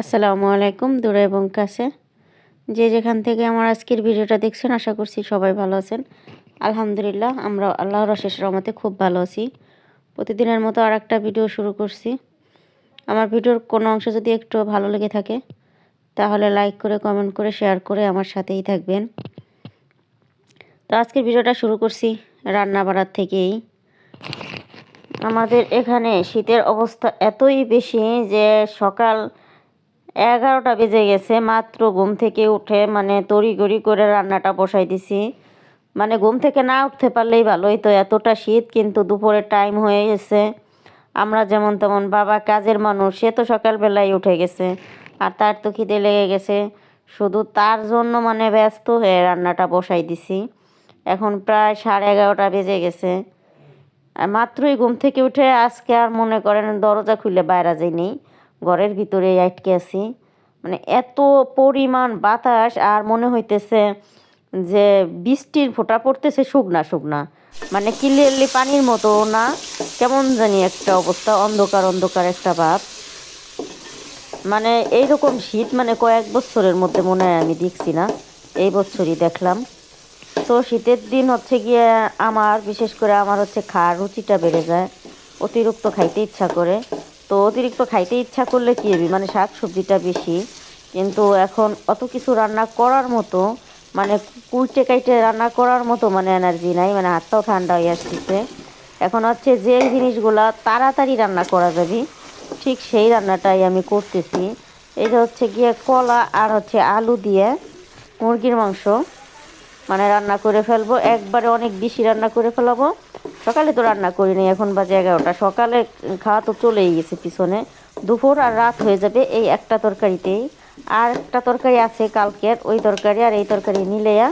আসসালামু আলাইকুম, দূরে এবং কাছে। যে যেখান থেকে আমার আজকের ভিডিওটা দেখছেন, আশা করছি সবাই ভালো আছেন। আলহামদুলিল্লাহ আমরা আল্লাহর অশেষ রহমতে খুব ভালো আছি। প্রতিদিনের মতো আর একটা ভিডিও শুরু করছি। আমার ভিডিওর কোনো অংশ যদি একটু ভালো লেগে থাকে, তাহলে লাইক করে, কমেন্ট করে, শেয়ার করে আমার সাথেই থাকবেন। তো আজকের ভিডিওটা শুরু করছি রান্না বাড়ার থেকেই। আমাদের এখানে শীতের অবস্থা এতই বেশি যে সকাল এগারোটা বেজে গেছে, মাত্র ঘুম থেকে উঠে মানে তড়িঘড়ি করে রান্নাটা বসাই দিছি। মানে ঘুম থেকে না উঠতে পারলেই ভালোই তো, এতটা শীত কিন্তু দুপুরের টাইম হয়ে গেছে। আমরা যেমন তেমন বাবা কাজের মানুষ, সে তো সকালবেলায় উঠে গেছে, আর তার তো খিদে লেগে গেছে। শুধু তার জন্য মানে ব্যস্ত হয়ে রান্নাটা বসাই দিছি। এখন প্রায় সাড়ে এগারোটা বেজে গেছে। আর মাত্রই ঘুম থেকে উঠে আজকে আর মনে করেন দরজা খুলে বাইরা যাইনি। ঘরের ভিতরে আটকে আছি। মানে এত পরিমাণ বাতাস আর মনে হইতেছে যে বৃষ্টির ফোঁটা পড়তেছে, শুকনা শুকনা। মানে ক্লিয়ারলি পানির মতো না। কেমন জানি একটা অবস্থা, অন্ধকার অন্ধকার একটা ভাব। মানে এইরকম শীত মানে কয়েক বছরের মধ্যে মনে হয় আমি দেখছি না। এই বছরই দেখলাম। তো শীতের দিন হচ্ছে গিয়ে আমার, বিশেষ করে আমার হচ্ছে খাওয়ার রুচিটা বেড়ে যায়। অতিরিক্ত খাইতে ইচ্ছা করে। তো অতিরিক্ত খাইতে ইচ্ছা করলে কী হবে মানে শাক সবজিটা বেশি। কিন্তু এখন অত কিছু রান্না করার মতো মানে কুইটে কাইটে রান্না করার মতো মানে এনার্জি নাই মানে হাতটাও ঠান্ডা হয়ে আসতেছে। এখন হচ্ছে যে জিনিসগুলা তাড়াতাড়ি রান্না করা যাবে, ঠিক সেই রান্নাটাই আমি করতেছি। এটা হচ্ছে গিয়ে কলা আর হচ্ছে আলু দিয়ে মুরগির মাংস মানে রান্না করে ফেলব, একবারে অনেক বেশি রান্না করে ফেলাবো। সকালে তো রান্না করিনি, এখন বাজে এগারোটা। সকালে খাওয়া তো চলেই গেছে পিছনে। দুপুর আর রাত হয়ে যাবে এই একটা তরকারিতেই। আর একটা তরকারি আছে কালকের ওই তরকারি আর এই তরকারি নিলেয়া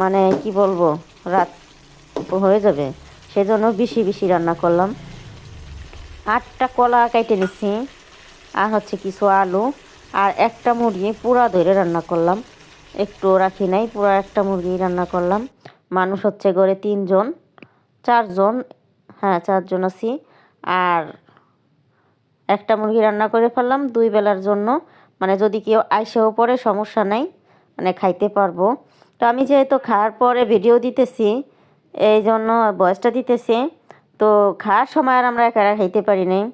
মানে কি বলব, রাত হয়ে যাবে। সেজন্য বেশি বেশি রান্না করলাম। আটটা কলা কেটে নিছি, আর হচ্ছে কিছু আলু, আর একটা মুরগি পুরা ধরে রান্না করলাম। একটু রাখি নাই, পুরা একটা মুরগি রান্না করলাম। মানুষ হচ্ছে ঘরে তিনজন। চারজন হ্যাঁ চারজন আছি। আর একটা মুরগি রান্না করে ফেললাম দুই বেলার জন্য। মানে যদি কেউ আইসেও পরে সমস্যা নাই মানে খাইতে পারব। তো আমি যেহেতু খাওয়ার পরে ভিডিও দিতেছি, এই জন্য বয়সটা দিতেছি। তো খাওয়ার সময় আর আমরা একা খাইতে পারি নাই।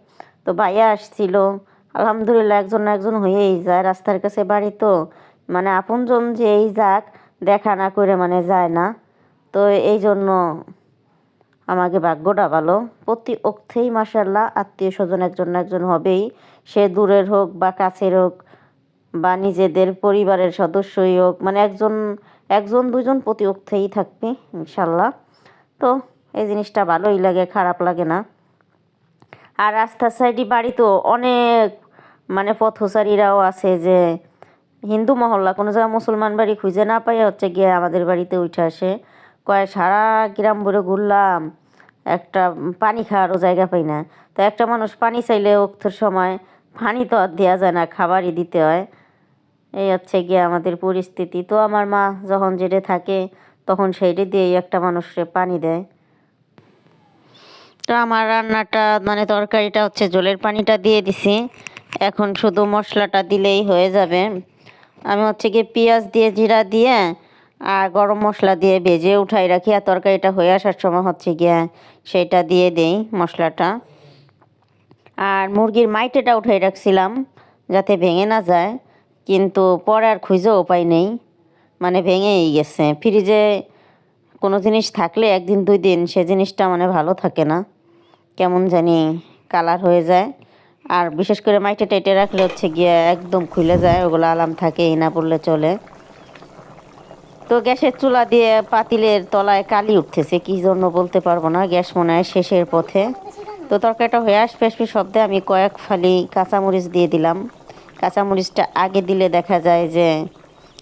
তো ভাইয়া আসছিল, আলহামদুলিল্লাহ একজন একজন হয়েই যায় রাস্তার কাছে বাড়ি তো। মানে আপনজন যে এই যাক, দেখা না করে মানে যায় না। তো এই জন্য আমাকে ভাগ্যটা ভালো। প্রতি অক্ষেই মাসাল্লাহ আত্মীয় স্বজন একজন না একজন হবেই। সে দূরের হোক বা কাছের হোক বা নিজেদের পরিবারের সদস্যই হোক মানে একজন একজন দুজন প্রতি অক্ষেই থাকবে ইনশাল্লাহ তো এই জিনিসটা ভালোই লাগে, খারাপ লাগে না। আর রাস্তার সাইডে বাড়ি তো অনেক মানে পথচারীরাও আছে যে হিন্দু মহল্লা, কোনো জায়গায় মুসলমান বাড়ি খুঁজে না পাই হচ্ছে গিয়ে আমাদের বাড়িতে উঠে আসে। কয়, সারা গ্রাম ভরে ঘুরলাম। একটা পানি খাওয়ারও জায়গা পাই না। তো একটা মানুষ পানি চাইলে ওক্তর সময় পানি তো আর দেওয়া যায় না, খাবারই দিতে হয়। এই হচ্ছে গিয়ে আমাদের পরিস্থিতি। তো আমার মা যখন জেলে থাকে, তখন সেইটা দিয়েই একটা মানুষকে পানি দেয়। তো আমার রান্নাটা মানে তরকারিটা হচ্ছে জলের পানিটা দিয়ে দিছি। এখন শুধু মশলাটা দিলেই হয়ে যাবে। আমি হচ্ছে গিয়ে পেঁয়াজ দিয়ে জিরা দিয়ে আর গরম মশলা দিয়ে ভেজে উঠাই রাখি। আর তরকারিটা হয়ে আসার সময় হচ্ছে গিয়ে সেটা দিয়ে দেই মশলাটা। আর মুরগির মাইটেটা উঠাই রাখছিলাম যাতে ভেঙে না যায়। কিন্তু পরে আর খুঁজেও উপায় নেই। মানে ভেঙেই গেছে। ফ্রিজে কোনো জিনিস থাকলে একদিন, দুই দিন সে জিনিসটা মানে ভালো থাকে না। কেমন জানি কালার হয়ে যায়। আর বিশেষ করে মাইটে টাইটে রাখলে হচ্ছে গিয়ে একদম খুলে যায়। ওগুলো আলাম থাকে না পড়লে চলে। তো গ্যাসের চুলা দিয়ে পাতিলের তলায় কালি উঠতেছে, কি জন্য বলতে পারব না, গ্যাস মনে হয় শেষের পথে। তো তরকারিটা হয়ে আসবে আসবে শব্দে আমি কয়েক ফালি কাঁচামরিচ দিয়ে দিলাম। কাঁচামরিচটা আগে দিলে দেখা যায় যে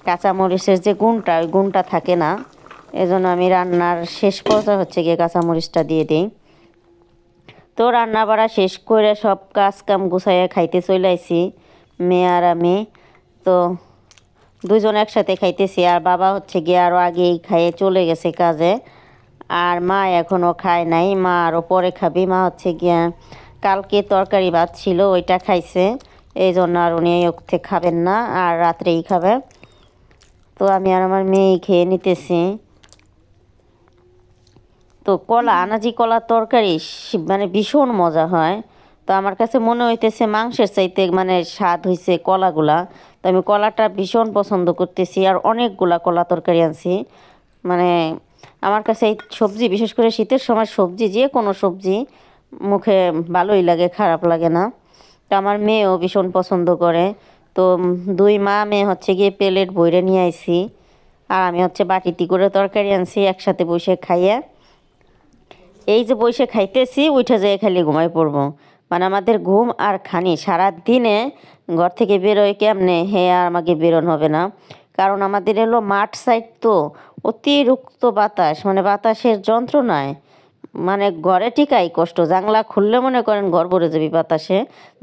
কাঁচামরিচের যে গুণটা, ওই গুণটা থাকে না। এজন্য আমি রান্নার শেষ পর্যায়ে হচ্ছে গিয়ে কাঁচামরিচটা দিয়ে দিই। তো রান্না বাড়া শেষ করে সব কাজ কাম গুছাইয়া খাইতে চলে আইছি, মেয়ে আর আমি। তো দুজন একসাথে খাইতেছি, আর বাবা হচ্ছে গিয়ে আরও আগেই খাইয়ে চলে গেছে কাজে। আর মা এখনও খায় নাই, মা আরও পরে খাবি। মা হচ্ছে গিয়া কালকে তরকারি ভাত ছিল, ওইটা খাইছে। এই জন্য আর উনি ওকে খাবেন না, আর রাত্রেই খাবে। তো আমি আর আমার মেয়ে খেয়ে নিতেছি। তো কলা, আনাজি কলার তরকারি মানে ভীষণ মজা হয়। তো আমার কাছে মনে হইতেছে মাংসের চাইতে মানে স্বাদ হয়েছে কলাগুলা। তো আমি কলাটা ভীষণ পছন্দ করতেছি আর অনেকগুলা কলা তরকারি আনছি। মানে আমার কাছে এই সবজি, বিশেষ করে শীতের সময় সবজি, যে কোনো সবজি মুখে ভালোই লাগে, খারাপ লাগে না। তো আমার মেয়েও ভীষণ পছন্দ করে। তো দুই মা, মেয়ে হচ্ছে গিয়ে প্লেট বইরে নিয়ে আইছি। আর আমি হচ্ছে বাটিটি করে তরকারি আনছি একসাথে বসে খাইয়ে। এই যে বসে খাইতেছি, উঠে যেয়ে খালি ঘুমাই পড়ব। মানে আমাদের ঘুম আর খানি সারা দিনে ঘর থেকে বেরোয় কেমনে? হে, আর আমাকে বেরোন হবে না। কারণ আমাদের এলো মাঠ সাইড তো অতিরিক্ত বাতাস মানে বাতাসের যন্ত্রণায়। মানে ঘরে টিকাই কষ্ট। জানলা খুললে মনে করেন ঘর ভরে যাবি বাতাসে।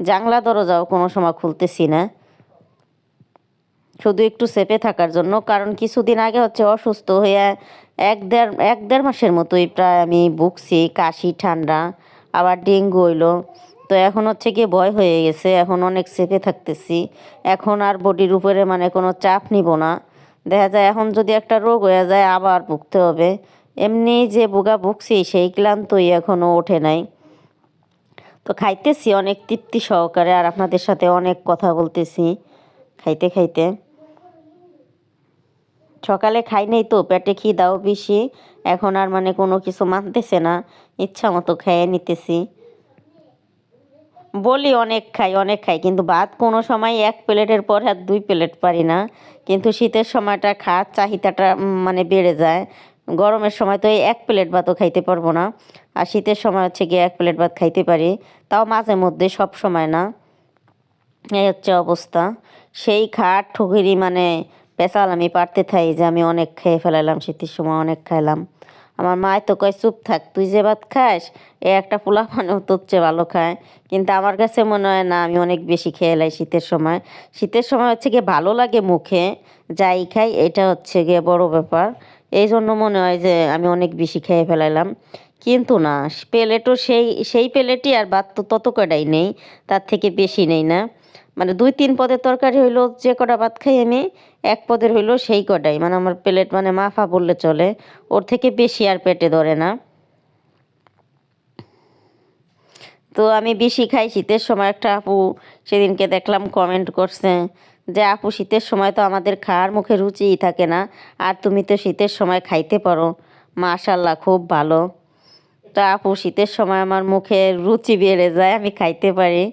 জানলা দরজাও কোনো সময় খুলতেছি না। শুধু একটু সেপে থাকার জন্য। কারণ কিছুদিন আগে হচ্ছে অসুস্থ হয়ে এক দেড় এক দেড় মাসের মতোই প্রায় আমি ভুগছি, কাশি, ঠান্ডা, আবার ডেঙ্গু হইল। তো এখন হচ্ছে গিয়ে ভয় হয়ে গেছে, এখন অনেক সেপে থাকতেছি। এখন আর বডির উপরে মানে কোনো চাপ নিব না। দেখা যায় এখন যদি একটা রোগ হয়ে যায়, আবার ভুগতে হবে। এমনি যে বোগা ভুগছি, সেই ক্লান্তই এখনও ওঠে নাই। তো খাইতেছি, অনেক তৃপ্তি সহকারে আর আপনাদের সাথে অনেক কথা বলতেছি, খাইতে খাইতে। সকালে খাই নাই তো, পেটে খিদাও বেশি, এখন আর মানে কোনো কিছু মানতেছে না, ইচ্ছা মতো খেয়ে নিতেছি। বলি অনেক খাই অনেক খাই, কিন্তু ভাত কোনো সময় এক প্লেটের পর আর দুই প্লেট পারি না। কিন্তু শীতের সময়টা খাওয়ার চাহিদাটা মানে বেড়ে যায়। গরমের সময় তো এক প্লেট ভাতও খাইতে পারব না। আর শীতের সময় হচ্ছে গিয়ে এক প্লেট ভাত খাইতে পারি। তাও মাঝে মধ্যে, সব সময় না। এই হচ্ছে অবস্থা। সেই খাট ঠুকিরি মানে পেশাল আমি পারতে থাই যে আমি অনেক খেয়ে ফেলালাম শীতের সময় অনেক খাইলাম। আমার মায় তো কয়, চুপ থাক, তুই যে ভাত খাস, এ একটা পোলা পানেও তোর চেয়ে ভালো খায়। কিন্তু আমার কাছে মনে হয় না, আমি অনেক বেশি খেয়ে লাই শীতের সময়। শীতের সময় হচ্ছে গিয়ে ভালো লাগে মুখে, যাই খাই, এটা হচ্ছে গিয়ে বড় ব্যাপার। এই জন্য মনে হয় যে আমি অনেক বেশি খেয়ে ফেলাইলাম। কিন্তু না, প্লেটও সেই সেই প্লেটই আর ভাত তো তত কটাই নেই, তার থেকে বেশি নেই না। মানে দুই, তিন পদের তরকারি হইল যে কটা ভাত খাই আমি, এক পদের হইল সেই কটাই। মানে আমার প্লেট মানে মাফা বললে চলে, ওর থেকে বেশি আর পেটে ধরে না। তো আমি বেশি খাই শীতের সময়, একটা আপু সেদিনকে দেখলাম কমেন্ট করছে যে, আপু, শীতের সময় তো আমাদের খাওয়ার মুখে রুচিই থাকে না, আর তুমি তো শীতের সময় খাইতে পারো। মাশাল্লাহ খুব ভালো। তা আপু, শীতের সময় আমার মুখে রুচি বেড়ে যায়, আমি খাইতে পারি।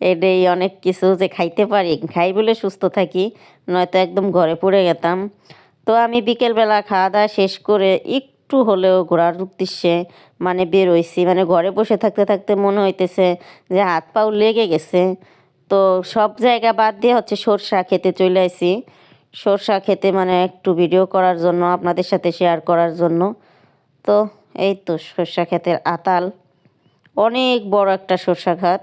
এটাই অনেক কিছু যে খাইতে পারি। খাই বলে সুস্থ থাকি, নয়তো একদম ঘরে পড়ে গেতাম। তো আমি বিকেলবেলা খাওয়া দাওয়া শেষ করে একটু হলেও ঘোরার উদ্দেশ্যে মানে বেরোইছি। মানে ঘরে বসে থাকতে থাকতে মনে হইতেছে যে হাত পাও লেগে গেছে। তো সব জায়গা বাদ দিয়ে হচ্ছে সরষা খেতে চলে আসি সরষা খেতে মানে একটু ভিডিও করার জন্য, আপনাদের সাথে শেয়ার করার জন্য। তো এই তো সরষা ক্ষেতের আতাল। অনেক বড় একটা সরষা খাত।